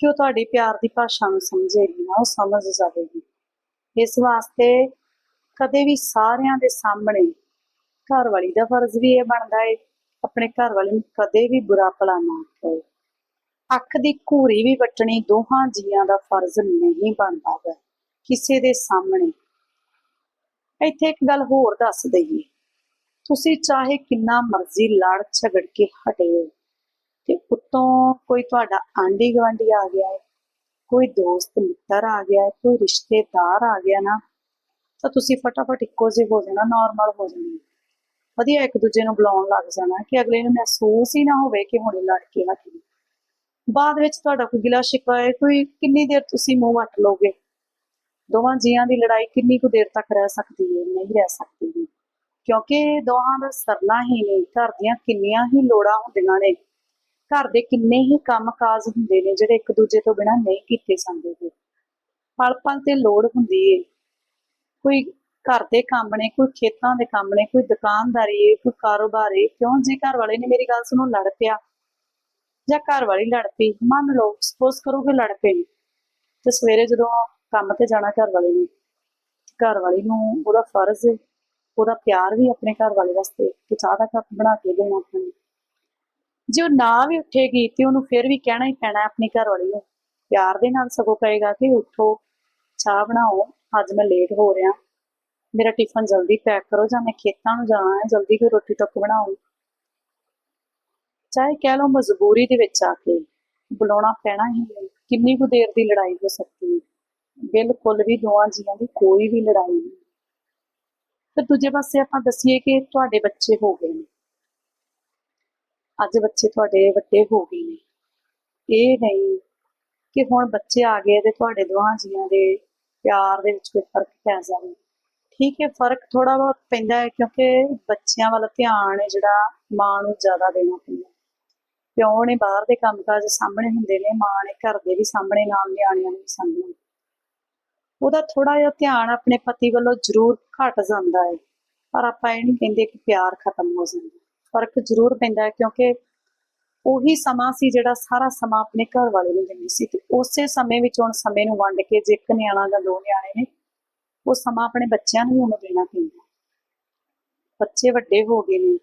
ਕਿ ਉਹ ਤੁਹਾਡੀ ਪਿਆਰ ਦੀ ਭਾਸ਼ਾ ਨੂੰ ਸਮਝੇਗੀ ਨਾ, ਉਹ ਸਮਝ ਜਾਵੇਗੀ। ਇਸ ਵਾਸਤੇ ਕਦੇ ਵੀ ਸਾਰਿਆਂ ਦੇ ਸਾਹਮਣੇ ਘਰ ਵਾਲੀ ਦਾ ਫਰਜ਼ ਵੀ ਇਹ ਬਣਦਾ ਏ, ਆਪਣੇ ਘਰ ਵਾਲੇ ਨੂੰ ਕਦੇ ਵੀ ਬੁਰਾ ਭਲਾ ਨਾ ਕਹੇ। ਅੱਖ ਦੀ ਘੂਰੀ ਵੀ ਵੱਟਣੀ ਦੋਹਾਂ ਜੀਆਂ ਦਾ ਫਰਜ਼ ਨਹੀਂ ਬਣਦਾ ਹੈ ਕਿਸੇ ਦੇ ਸਾਹਮਣੇ। ਇੱਥੇ ਇੱਕ ਗੱਲ ਹੋਰ ਦੱਸ ਦਈਏ। ਤੁਸੀਂ ਚਾਹੇ ਕਿੰਨਾ ਮਰਜ਼ੀ ਲੜ ਝਗੜ ਕੇ ਹਟੇ ਤੇ ਉੱਤੋਂ ਕੋਈ ਤੁਹਾਡਾ ਆਂਢੀ ਗੁਆਂਢੀ ਆ ਗਿਆ ਹੈ, ਕੋਈ ਦੋਸਤ, ਮਿੱਤਰ ਆ ਗਿਆ ਹੈ, ਕੋਈ ਰਿਸ਼ਤੇਦਾਰ ਆ ਗਿਆ ਨਾ, ਤਾਂ ਤੁਸੀਂ ਫਟਾਫਟ ਇੱਕੋ ਜਿਹੇ ਹੋ ਜਾਣਾ ਨਾਰਮਲ ਹੋ ਜਾਣਾ। ਵਧੀਆ ਇੱਕ ਦੂਜੇ ਨੂੰ ਬੁਲਾਉਣ ਲੱਗ ਜਾਣਾ ਕਿ ਅਗਲੇ ਨੂੰ ਮਹਿਸੂਸ ਹੀ ਨਾ ਹੋਵੇ ਕਿ ਹੁਣੇ ਲੜ ਕੇ ਹਟੀ। ਬਾਅਦ ਵਿੱਚ ਤੁਹਾਡਾ ਕੋਈ ਗਿਲਾ ਸ਼ਿਕਵਾ ਹੈ, ਕੋਈ ਕਿੰਨੀ ਦੇਰ ਤੁਸੀਂ ਮੂੰਹ ਵੱਟ ਲੋਗੇ ਦੋਵਾਂ ਜੀਆਂ ਦੀ ਲੜਾਈ ਕਿੰਨੀ ਕੁ ਦੇਰ ਤੱਕ ਰਹਿ ਸਕਦੀ ਹੈ? ਨਹੀਂ ਰਹਿ ਸਕਦੀ ਕਿਉਂਕਿ ਦੋਹਾਂ ਦਾ ਸਰਨਾ ਹੀ ਨਹੀਂ, ਘਰ ਦੀਆਂ ਕਿੰਨੀਆਂ ਹੀ ਲੋੜਾਂ ਹੁੰਦੀਆਂ ਨੇ। ਘਰ ਦੇ ਕਿੰਨੇ ਹੀ ਕੰਮਕਾਜ ਹੁੰਦੇ ਨੇ, ਜਿਹੜੇ ਇੱਕ ਦੂਜੇ ਤੋਂ ਬਿਨਾਂ ਨਹੀਂ ਕੀਤੇ ਜਾਂਦੇ ਪਲ ਪਲ ਤੇ ਲੋੜ ਹੁੰਦੀ ਏ। ਕੋਈ ਘਰ ਦੇ ਕੰਮ ਨੇ, ਕੋਈ ਖੇਤਾਂ ਦੇ ਕੰਮ ਨੇ, ਕੋਈ ਦੁਕਾਨਦਾਰੀ ਏ, ਕੋਈ ਕਾਰੋਬਾਰ ਏ। ਕਿਉਂ? ਜੇ ਘਰ ਵਾਲੇ ਨੇ ਮੇਰੀ ਗੱਲ ਸੁਣੋ, ਲੜ ਪਿਆ। ਜਾਂ ਘਰ ਵਾਲੀ ਲੜ ਪਈ, ਮੰਨ ਲਓ ਸਪੋਜ਼ ਕਰੋ ਕਿ ਲੜ ਪਏ ਨੇ ਤੇ ਸਵੇਰੇ ਜਦੋਂ ਕੰਮ ਤੇ ਜਾਣਾ ਘਰ ਵਾਲੇ ਨੇ, ਘਰ ਵਾਲੀ ਨੂੰ ਉਹਦਾ ਫਰਜ਼ ਏ ਉਹਦਾ ਪਿਆਰ ਵੀ ਆਪਣੇ ਘਰ ਵਾਲੇ ਵਾਸਤੇ ਕਿ ਚਾਹ ਦਾ ਕੱਪ ਬਣਾ ਕੇ ਦੇਣਾ ਆਪਾਂ ਜੇ ਉਹ ਨਾ ਵੀ ਉੱਠੇਗੀ ਤੇ ਉਹਨੂੰ ਫਿਰ ਵੀ ਕਹਿਣਾ ਹੀ ਪੈਣਾ ਆਪਣੀ ਘਰ ਵਾਲੀ ਨੂੰ। ਪਿਆਰ ਦੇ ਨਾਲ ਸਗੋਂ ਕਹੇਗਾ ਕਿ ਉੱਠੋ, ਚਾਹ ਬਣਾਓ, ਅੱਜ ਮੈਂ ਲੇਟ ਹੋ ਰਿਹਾ। ਮੇਰਾ ਟਿਫਨ ਜਲਦੀ ਪੈਕ ਕਰੋ ਜਾਂ ਮੈਂ ਖੇਤਾਂ ਨੂੰ ਜਾਣਾ ਹੈ, ਜਲਦੀ ਕੋਈ ਰੋਟੀ ਟੁੱਕ ਬਣਾਓ। ਚਾਹੇ ਕਹਿ ਲਓ ਮਜਬੂਰੀ ਦੇ ਵਿੱਚ ਆ ਕੇ ਬੁਲਾਉਣਾ ਪੈਣਾ ਹੀ ਹੈ। ਕਿੰਨੀ ਕੁ ਦੇਰ ਦੀ ਲੜਾਈ ਹੋ ਸਕਦੀ ਹੈ? ਬਿਲਕੁਲ ਵੀ ਦੋਵਾਂ ਜੀਆਂ ਦੀ ਕੋਈ ਵੀ ਲੜਾਈ ਨਹੀਂ। ਫਿਰ ਦੂਜੇ ਪਾਸੇ ਆਪਾਂ ਦੱਸੀਏ ਕਿ ਤੁਹਾਡੇ ਬੱਚੇ ਹੋ ਗਏ ਨੇ। ਅੱਜ ਬੱਚੇ ਤੁਹਾਡੇ ਵੱਡੇ ਹੋ ਗਏ ਨੇ। ਇਹ ਨਹੀਂ ਕਿ ਹੁਣ ਬੱਚੇ ਆ ਗਏ ਤੇ ਤੁਹਾਡੇ ਦੋਹਾਂ ਜੀਆਂ ਦੇ ਪਿਆਰ ਦੇ ਵਿੱਚ ਕੋਈ ਫ਼ਰਕ ਪੈ ਜਾਵੇ। ਠੀਕ ਹੈ, ਫ਼ਰਕ ਥੋੜਾ ਬਹੁਤ ਪੈਂਦਾ ਹੈ ਕਿਉਂਕਿ ਬੱਚਿਆਂ ਵੱਲ ਧਿਆਨ ਹੈ ਜਿਹੜਾ ਮਾਂ ਨੂੰ ਜ਼ਿਆਦਾ ਦੇਣਾ ਪੈਂਦਾ ਪਿਓ ਨੇ ਬਾਹਰ ਦੇ ਕੰਮਕਾਜ ਸਾਹਮਣੇ ਹੁੰਦੇ ਨੇ, ਮਾਂ ਨੇ ਘਰ ਦੇ ਵੀ ਸਾਹਮਣੇ, ਨਾਲ ਨਿਆਣਿਆਂ ਨੂੰ ਵੀ ਸਾਹਮਣੇ। ਉਹਦਾ ਥੋੜਾ ਜਿਹਾ ਧਿਆਨ ਆਪਣੇ ਪਤੀ ਵੱਲੋਂ ਜ਼ਰੂਰ ਘਟ ਜਾਂਦਾ ਹੈ ਪਰ ਆਪਾਂ ਇਹ ਨਹੀਂ ਕਹਿੰਦੇ ਕਿ ਪਿਆਰ ਖਤਮ ਹੋ ਜਾਂਦਾ। ਫ਼ਰਕ ਜ਼ਰੂਰ ਪੈਂਦਾ ਹੈ ਕਿਉਂਕਿ ਉਹੀ ਸਮਾਂ ਸੀ ਜਿਹੜਾ ਸਾਰਾ ਸਮਾਂ ਆਪਣੇ ਘਰ ਵਾਲੇ ਨੂੰ ਦਿੰਦੀ ਸੀ ਤੇ ਉਸੇ ਸਮੇਂ ਵਿੱਚ ਹੁਣ ਸਮੇਂ ਨੂੰ ਵੰਡ ਕੇ ਜੇ ਇੱਕ ਨਿਆਣਾ ਜਾਂ ਦੋ ਨਿਆਣੇ ਨੇ, ਉਹ ਸਮਾਂ ਆਪਣੇ ਬੱਚਿਆਂ ਨੂੰ ਵੀ ਉਹਨੂੰ ਦੇਣਾ ਪੈਂਦਾ। ਬੱਚੇ ਵੱਡੇ ਹੋ ਗਏ ਨੇ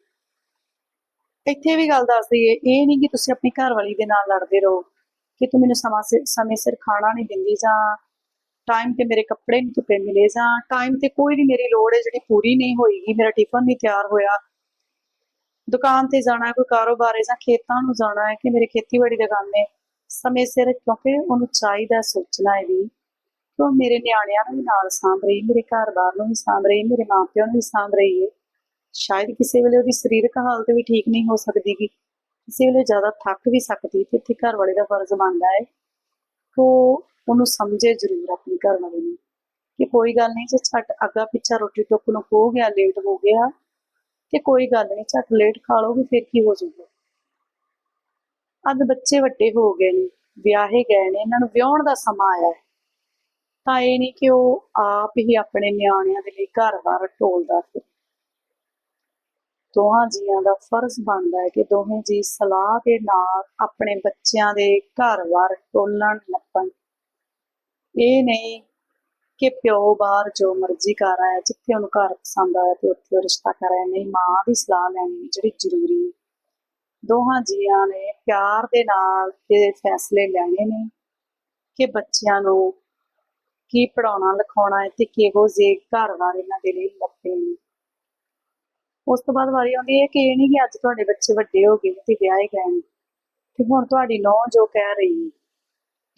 ਇੱਥੇ ਵੀ ਗੱਲ ਦੱਸ ਦਈਏ, ਇਹ ਨਹੀਂ ਕਿ ਤੁਸੀਂ ਆਪਣੀ ਘਰਵਾਲੀ ਦੇ ਨਾਲ ਲੜਦੇ ਰਹੋ, ਕਿ ਤੂੰ ਮੈਨੂੰ ਸਮਾਂ ਸਮੇਂ ਸਿਰ ਖਾਣਾ ਨਹੀਂ ਦਿੰਦੀ ਜਾਂ ਟਾਈਮ ਤੇ ਮੇਰੇ ਕੱਪੜੇ ਨਹੀਂ ਧੁੱਪੇ ਮਿਲੇ ਜਾਂ ਟਾਈਮ ਤੇ ਕੋਈ ਵੀ ਮੇਰੀ ਲੋੜ ਹੈ ਜਿਹੜੀ ਪੂਰੀ ਨਹੀਂ ਹੋਏਗੀ, ਮੇਰਾ ਟਿਫਨ ਨਹੀਂ ਤਿਆਰ ਹੋਇਆ। ਦੁਕਾਨ ਤੇ ਜਾਣਾ ਹੈ, ਕੋਈ ਕਾਰੋਬਾਰ ਹੈ ਜਾਂ ਖੇਤਾਂ ਨੂੰ ਜਾਣਾ ਹੈ, ਕਿ ਮੇਰੇ ਖੇਤੀਬਾੜੀ ਦਾ ਕੰਮ ਹੈ, ਸਮੇਂ ਸਿਰ ਕਿਉਂਕਿ ਉਹਨੂੰ ਚਾਹੀਦਾ ਸੋਚਣਾ ਹੈ ਵੀ ਕਿ ਉਹ ਮੇਰੇ ਨਿਆਣਿਆਂ ਨੂੰ ਵੀ ਨਾਲ ਸਾਂਭ ਰਹੀ, ਮੇਰੇ ਘਰ-ਬਾਰ ਨੂੰ ਵੀ ਸਾਂਭ ਰਹੀ, ਮੇਰੇ ਮਾਪਿਆਂ ਨੂੰ ਵੀ ਸਾਂਭ ਰਹੀ ਹੈ। ਸ਼ਾਇਦ ਕਿਸੇ ਵੇਲੇ ਉਹਦੀ ਸਰੀਰਕ ਹਾਲਤ ਵੀ ਠੀਕ ਨਹੀਂ ਹੋ ਸਕਦੀ ਕਿਸੇ ਵੇਲੇ ਜ਼ਿਆਦਾ ਥੱਕ ਵੀ ਸਕਦੀ ਤੇ ਇੱਥੇ ਘਰ ਵਾਲੇ ਦਾ ਫਰਜ਼ ਬਣਦਾ ਹੈ ਕਿ ਉਹਨੂੰ ਸਮਝੇ ਜ਼ਰੂਰ ਆਪਣੀ ਘਰ ਵਾਲੇ ਨੂੰ ਕਿ ਕੋਈ ਗੱਲ ਨਹੀਂ ਜੇ ਛੱਟ ਅੱਗਾ ਪਿੱਛਾ ਰੋਟੀ ਟੁੱਕ ਨੂੰ ਹੋ ਗਿਆ ਲੇਟ ਹੋ ਗਿਆ ਤੇ ਕੋਈ ਗੱਲ ਨਹੀਂ ਝੱਟ ਲੇਟ ਖਾ ਲੋਗੇ ਫਿਰ ਕੀ ਹੋ ਜਾਊਗਾ। ਅੱਜ ਬੱਚੇ ਵੱਡੇ ਹੋ ਗਏ ਨੇ, ਵਿਆਹੇ ਗਏ ਨੇ, ਇਹਨਾਂ ਨੂੰ ਵਿਆਹਣ ਦਾ ਸਮਾਂ ਆਇਆ ਹੈ। ਤਾਂ ਇਹ ਨਹੀਂ ਕਿ ਉਹ ਆਪ ਹੀ ਆਪਣੇ ਨਿਆਣਿਆਂ ਦੇ ਲਈ ਘਰ-ਬਾਰ ਢੋਲਦਾ ਸੀ ਦੋਹਾਂ ਜੀਆਂ ਦਾ ਫਰਜ਼ ਬਣਦਾ ਹੈ ਕਿ ਦੋਵੇਂ ਜੀ ਸਲਾਹ ਦੇ ਨਾਲ ਆਪਣੇ ਬੱਚਿਆਂ ਦੇ ਘਰ ਵਾਰ ਟੋਲਣ ਲੱਪਣ। ਇਹ ਨਹੀਂ ਕਿ ਪਿਓ ਬਾਹਰ ਜੋ ਮਰਜ਼ੀ ਕਰ ਆਇਆ, ਜਿੱਥੇ ਉਹਨੂੰ ਘਰ ਪਸੰਦ ਆਇਆ ਤੇ ਉੱਥੇ ਉਹ ਰਿਸ਼ਤਾ ਕਰਾਇਆ ਨਹੀਂ, ਮਾਂ ਦੀ ਸਲਾਹ ਲੈਣੀ ਜਿਹੜੀ ਜ਼ਰੂਰੀ ਹੈ। ਦੋਹਾਂ ਜੀਆਂ ਨੇ ਪਿਆਰ ਦੇ ਨਾਲ ਇਹ ਫੈਸਲੇ ਲੈਣੇ ਨੇ ਕਿ ਬੱਚਿਆਂ ਨੂੰ ਕੀ ਪੜਾਉਣਾ ਲਿਖਾਉਣਾ ਹੈ ਤੇ ਕਿਹੋ ਜਿਹੇ ਘਰ ਵਾਰ ਇਹਨਾਂ ਦੇ ਲਈ ਲੱਭੇ ਨੇ। ਉਸ ਤੋਂ ਬਾਅਦ ਵਾਰੀ ਆਉਂਦੀ ਹੈ ਕਿ ਇਹ ਨਹੀਂ ਕਿ ਅੱਜ ਤੁਹਾਡੇ ਬੱਚੇ ਵੱਡੇ ਹੋ ਗਏ ਤੇ ਵਿਆਹੇ ਗਏ ਨੇ। ਤੇ ਹੁਣ ਤੁਹਾਡੀ ਨੌਂ ਜੋ ਕਹਿ ਰਹੀ ਹੈ,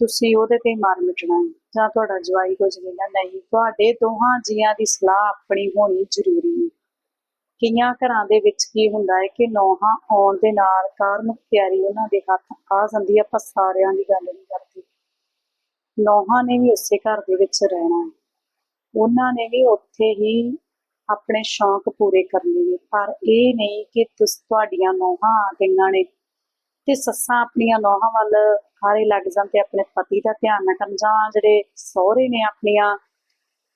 ਤੁਸੀਂ ਉਹਦੇ ਤੇ ਹੀ ਮਿਟਣਾ ਹੈ, ਜਾਂ ਤੁਹਾਡਾ ਜਵਾਈ ਕੁਝ ਕਹਿੰਦਾ ਨਹੀਂ, ਤੁਹਾਡੇ ਦੋਹਾਂ ਜੀਆਂ ਦੀ ਸਲਾਹ ਆਪਣੀ ਹੋਣੀ ਜ਼ਰੂਰੀ ਹੈ। ਕਈਆਂ ਘਰਾਂ ਦੇ ਵਿੱਚ ਕੀ ਹੁੰਦਾ ਹੈ ਕਿ ਨੌਹਾਂ ਆਉਣ ਦੇ ਨਾਲ ਕਾਰ ਮੁਖਤਿਆਰੀ ਉਹਨਾਂ ਦੇ ਹੱਥ ਆ ਜਾਂਦੀ ਹੈ, ਆਪਾਂ ਸਾਰਿਆਂ ਦੀ ਗੱਲ ਨਹੀਂ ਕਰਦੇ। ਨੌਹਾਂ ਨੇ ਵੀ ਉਸੇ ਘਰ ਦੇ ਵਿੱਚ ਰਹਿਣਾ ਹੈ। ਉਹਨਾਂ ਨੇ ਵੀ ਉੱਥੇ ਹੀ ਆਪਣੇ ਸ਼ੌਂਕ ਪੂਰੇ ਕਰਨੇ ਨੇ ਪਰ ਇਹ ਨਹੀਂ ਕਿ ਤੁਸ, ਤੁਹਾਡੀਆਂ ਨੌਹਾਂ ਆ ਗਈਆਂ ਨੇ ਤੇ ਸੱਸਾਂ ਆਪਣੀਆਂ ਨੌਹਾਂ ਵੱਲ ਹਾਰੇ ਲੱਗ ਜਾਣ ਤੇ ਆਪਣੇ ਪਤੀ ਦਾ ਧਿਆਨ ਨਾ ਕਰਨ ਜਾਂ ਜਿਹੜੇ ਸਹੁਰੇ ਨੇ ਆਪਣੀਆਂ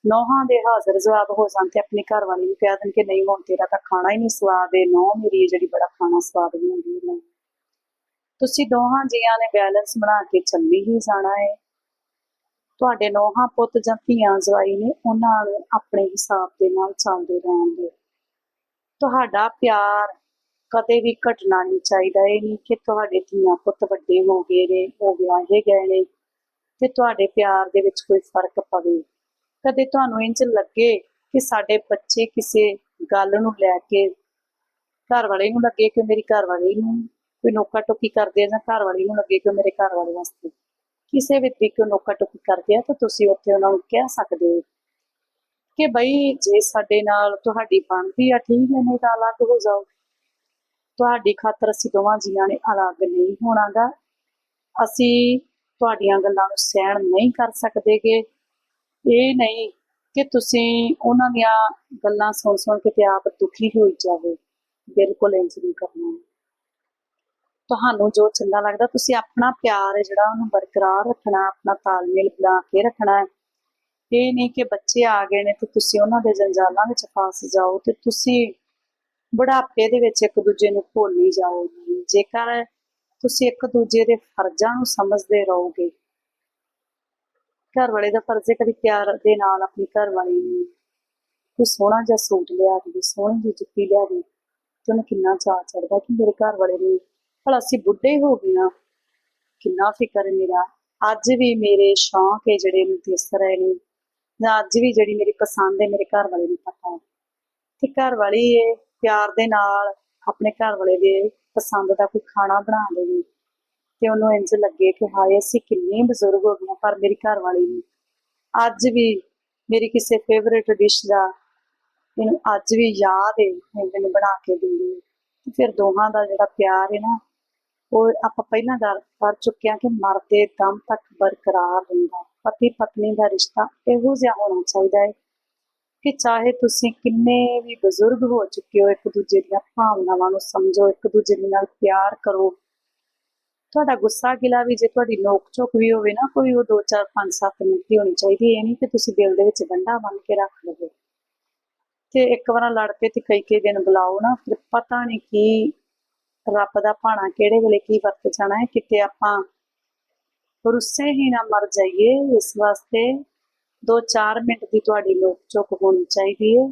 ਨੌਹਾਂ ਦੇ ਹਾਜ਼ਰ ਜਵਾਬ ਹੋ ਜਾਣ ਤੇ ਆਪਣੇ ਘਰ ਵਾਲੇ ਨੂੰ ਕਹਿ ਦੇਣ ਕਿ ਨਹੀਂ, ਹੁਣ ਤੇਰਾ ਤਾਂ ਖਾਣਾ ਹੀ ਨਹੀਂ ਸਵਾਦ ਏ ਨੌ ਮੇਰੀ ਇਹ ਜਿਹੜੀ ਬੜਾ ਖਾਣਾ ਸਵਾਦ ਬਣਾਉਂਦੀ ਹੈ। ਤੁਸੀਂ ਦੋਹਾਂ ਜੀਆਂ ਨੇ ਬੈਲੈਂਸ ਬਣਾ ਕੇ ਚੱਲੀ ਹੀ ਜਾਣਾ ਹੈ ਤੁਹਾਡੇ ਨੋਹਾਂ ਪੁੱਤ ਜਾਂ ਧੀਆਂ ਜਵਾਈ ਨੇ ਉਹਨਾਂ ਨੂੰ ਆਪਣੇ ਹਿਸਾਬ ਦੇ ਨਾਲ ਚੱਲਦੇ ਰਹਿਣ ਦਿਓ। ਤੁਹਾਡਾ ਪਿਆਰ ਕਦੇ ਵੀ ਘਟਣਾ ਨਹੀਂ ਚਾਹੀਦਾ। ਇਹ ਨਹੀਂ ਕਿ ਤੁਹਾਡੇ ਧੀਆਂ ਪੁੱਤ ਵੱਡੇ ਹੋ ਗਏ ਨੇ, ਉਹ ਵਿਆਹੇ ਗਏ ਨੇ ਤੇ ਤੁਹਾਡੇ ਪਿਆਰ ਦੇ ਵਿੱਚ ਕੋਈ ਫ਼ਰਕ ਪਵੇ। ਕਦੇ ਤੁਹਾਨੂੰ ਇੰਜ ਲੱਗੇ ਕਿ ਸਾਡੇ ਬੱਚੇ ਕਿਸੇ ਗੱਲ ਨੂੰ ਲੈ ਕੇ ਘਰ ਵਾਲੇ ਨੂੰ ਲੱਗੇ ਕਿ ਮੇਰੀ ਘਰ ਵਾਲੀ ਨੂੰ ਕੋਈ ਨੋਕਾ ਟੋਕੀ ਕਰਦੇ ਆ ਜਾਂ ਘਰ ਵਾਲੀ ਨੂੰ ਲੱਗੇ ਕਿ ਮੇਰੇ ਘਰ ਵਾਲੇ ਵਾਸਤੇ? ਕਿਸੇ ਵੀ ਤਰੀਕੇ ਨੋਕਾ ਟੋਕੀ ਕਰਦੇ ਆ ਤਾਂ ਤੁਸੀਂ ਉੱਥੇ ਉਹਨਾਂ ਨੂੰ ਕਹਿ ਸਕਦੇ ਹੋ ਕਿ ਬਈ ਜੇ ਸਾਡੇ ਨਾਲ ਤੁਹਾਡੀ ਬਣਦੀ ਆ, ਠੀਕ ਹੈ, ਨਹੀਂ ਤਾਂ ਅਲੱਗ ਹੋ ਜਾਓ। ਤੁਹਾਡੀ ਖਾਤਰ ਅਸੀਂ ਦੋਵਾਂ ਜੀਆਂ ਨੇ ਅਲੱਗ ਨਹੀਂ ਹੋਣਾਗਾ। ਅਸੀਂ ਤੁਹਾਡੀਆਂ ਗੱਲਾਂ ਨੂੰ ਸਹਿਣ ਨਹੀਂ ਕਰ ਸਕਦੇਗੇ। ਇਹ ਨਹੀਂ ਕਿ ਤੁਸੀਂ ਉਹਨਾਂ ਦੀਆਂ ਗੱਲਾਂ ਸੁਣ ਸੁਣ ਕੇ ਤੇ ਆਪ ਦੁਖੀ ਹੋਈ ਜਾਵੇ। ਬਿਲਕੁਲ ਇੰਜ ਨਹੀਂ ਕਰਨਾ। ਤੁਹਾਨੂੰ ਜੋ ਚੰਗਾ ਲੱਗਦਾ, ਤੁਸੀਂ ਆਪਣਾ ਪਿਆਰ ਹੈ ਜਿਹੜਾ ਉਹਨੂੰ ਬਰਕਰਾਰ ਰੱਖਣਾ, ਆਪਣਾ ਤਾਲਮੇਲ ਬਣਾ ਕੇ ਰੱਖਣਾ ਹੈ। ਇਹ ਨਹੀਂ ਕਿ ਬੱਚੇ ਆ ਗਏ ਨੇ ਤੇ ਤੁਸੀਂ ਉਹਨਾਂ ਦੇ ਜੰਜਾਲਾਂ ਵਿੱਚ ਫਸ ਜਾਓ ਤੇ ਤੁਸੀਂ ਬੁਢਾਪੇ ਦੇ ਵਿੱਚ ਇੱਕ ਦੂਜੇ ਨੂੰ ਭੁੱਲ ਜਾਓਗੇ ਜੇਕਰ ਤੁਸੀਂ ਇੱਕ ਦੂਜੇ ਦੇ ਫਰਜ਼ਾਂ ਨੂੰ ਸਮਝਦੇ ਰਹੋਗੇ ਘਰ ਵਾਲੇ ਦਾ ਫਰਜ਼ ਹੈ ਕਦੀ ਪਿਆਰ ਦੇ ਨਾਲ ਆਪਣੀ ਘਰ ਵਾਲੀ ਨੂੰ ਕੋਈ ਸੋਹਣਾ ਜਿਹਾ ਸੂਟ ਲਿਆ ਦੇ, ਸੋਹਣੀ ਜਿਹੀ ਜੁੱਤੀ ਲਿਆ ਦੇ, ਤੇ ਉਹਨੂੰ ਕਿੰਨਾ ਚਾਅ ਚੜਦਾ ਕਿ ਮੇਰੇ ਘਰ ਵਾਲੇ ਨੂੰ ਭਲਾ ਅਸੀਂ ਬੁੱਢੇ ਹੋ ਗਏ ਨਾ ਕਿੰਨਾ ਫਿਕਰ ਹੈ ਮੇਰਾ। ਅੱਜ ਵੀ ਮੇਰੇ ਸ਼ੌਂਕ ਹੈ ਜਿਹੜੇ ਨੂੰ ਦਿਸ ਰਹੇ ਨੇ। ਜਾਂ ਅੱਜ ਵੀ ਜਿਹੜੀ ਮੇਰੀ ਪਸੰਦ ਹੈ ਮੇਰੇ ਘਰ ਵਾਲੇ ਨੂੰ ਪਤਾ ਹੈ। ਤੇ ਘਰ ਵਾਲੀ ਇਹ ਪਿਆਰ ਦੇ ਨਾਲ ਆਪਣੇ ਘਰ ਵਾਲੇ ਦੇ ਪਸੰਦ ਦਾ ਕੋਈ ਖਾਣਾ ਬਣਾ ਦੇਵੇ ਤੇ ਉਹਨੂੰ ਇੰਜ ਲੱਗੇ ਕਿ ਹਾਏ ਅਸੀਂ ਕਿੰਨੇ ਬਜ਼ੁਰਗ ਹੋ ਗਏ ਹਾਂ, ਪਰ ਮੇਰੀ ਘਰ ਵਾਲੀ ਨੂੰ। ਅੱਜ ਵੀ ਮੇਰੀ ਕਿਸੇ ਫੇਵਰਿਟ ਡਿਸ਼ ਦਾ ਮੈਨੂੰ ਅੱਜ ਵੀ ਯਾਦ ਹੈ ਮੈਨੂੰ ਬਣਾ ਕੇ ਦਿੰਦੀ ਹੈ। ਫਿਰ ਦੋਹਾਂ ਦਾ ਜਿਹੜਾ ਪਿਆਰ ਹੈ ਨਾ ਉਹ ਆਪਾਂ ਪਹਿਲਾਂ ਗੱਲ ਕਰ ਚੁੱਕੇ ਹਾਂ ਕਿ ਮਰਦੇ ਦਮ ਤੱਕ ਬਰਕਰਾਰ ਰਹਿੰਦਾ ਪਤੀ ਪਤਨੀ ਦਾ ਰਿਸ਼ਤਾ ਇਹੋ ਜਿਹਾ ਹੋਣਾ ਚਾਹੀਦਾ ਹੈ ਕਿ ਚਾਹੇ ਤੁਸੀਂ ਕਿੰਨੇ ਵੀ ਬਜ਼ੁਰਗ ਹੋ ਚੁੱਕੇ ਹੋ, ਇੱਕ ਦੂਜੇ ਦੀਆਂ ਭਾਵਨਾਵਾਂ ਨੂੰ ਸਮਝੋ, ਇੱਕ ਦੂਜੇ ਦੇ ਨਾਲ ਪਿਆਰ ਕਰੋ। ਤੁਹਾਡਾ ਗੁੱਸਾ ਗਿਲਾ ਵੀ ਜੇ ਤੁਹਾਡੀ ਨੋਕ ਝੋਕ ਵੀ ਹੋਵੇ ਨਾ, ਕੋਈ ਉਹ 2 4 5 7 ਮਿੰਟ ਦੀ ਹੋਣੀ ਚਾਹੀਦੀ ਇਹ ਨਹੀਂ ਕਿ ਤੁਸੀਂ ਦਿਲ ਦੇ ਵਿੱਚ ਗੰਢਾ ਬੰਨ ਕੇ ਰੱਖ ਲਵੋ। ਤੇ ਇੱਕ ਵਾਰ ਲੜ ਪਏ ਤੇ ਕਈ ਕਈ ਦਿਨ ਬੁਲਾਓ ਨਾ, ਫਿਰ ਪਤਾ ਨਹੀਂ ਕੀ ਰੱਬ ਦਾ ਭਾਣਾ ਕਿਹੜੇ ਵੇਲੇ ਕੀ ਵਰਤ ਜਾਣਾ ਹੈ? ਕਿਤੇ ਆਪਾਂ ਰੁੱਸੇ ਹੀ ਨਾ ਮਰ ਜਾਈਏ, ਇਸ ਵਾਸਤੇ 2-4 ਮਿੰਟ ਦੀ ਤੁਹਾਡੀ ਲੋਕ ਚੁੱਕ ਹੋਣੀ ਚਾਹੀਦੀ ਹੈ।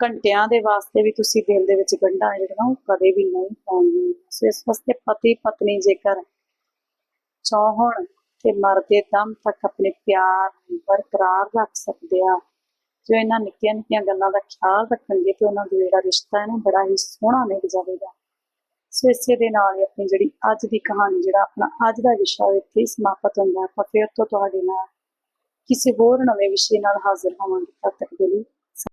ਘੰਟਿਆਂ ਦੇ ਵਾਸਤੇ ਵੀ ਤੁਸੀਂ ਦਿਲ ਦੇ ਵਿੱਚ ਗੰਢਾ ਜਿਹੜਾ ਉਹ ਕਦੇ ਵੀ ਨਹੀਂ ਪਾਉਣੀਆਂ ਸੋ ਇਸ ਵਾਸਤੇ ਪਤੀ ਪਤਨੀ ਜੇਕਰ ਚਾਹਣ ਤੇ ਮਰਦੇ ਦਮ ਤੱਕ ਆਪਣੇ ਪਿਆਰ ਨੂੰ ਬਰਕਰਾਰ ਰੱਖ ਸਕਦੇ ਆ, ਜੋ ਇਹਨਾਂ ਨਿੱਕੀਆਂ ਨਿੱਕੀਆਂ ਗੱਲਾਂ ਦਾ ਖਿਆਲ ਰੱਖਣਗੇ ਤੇ ਉਹਨਾਂ ਦਾ ਜਿਹੜਾ ਰਿਸ਼ਤਾ ਹੈ ਨਾ, ਬੜਾ ਹੀ ਸੋਹਣਾ ਨਿਭ ਜਾਵੇਗਾ। ਸੋ ਇਸੇ ਦੇ ਨਾਲ ਹੀ ਆਪਣੀ ਜਿਹੜੀ ਅੱਜ ਦੀ ਕਹਾਣੀ, ਜਿਹੜਾ ਆਪਣਾ ਅੱਜ ਦਾ ਵਿਸ਼ਾ ਇੱਥੇ ਸਮਾਪਤ ਹੁੰਦਾ ਹੈ। ਆਪਾਂ ਫਿਰ ਤੋਂ ਤੁਹਾਡੇ ਨਾਲ ਕਿਸੇ ਹੋਰ ਨਵੇਂ ਵਿਸ਼ੇ ਨਾਲ ਹਾਜ਼ਰ ਹੋਵਾਂਗੇ। ਤਦ ਤੱਕ ਦੇ ਲਈ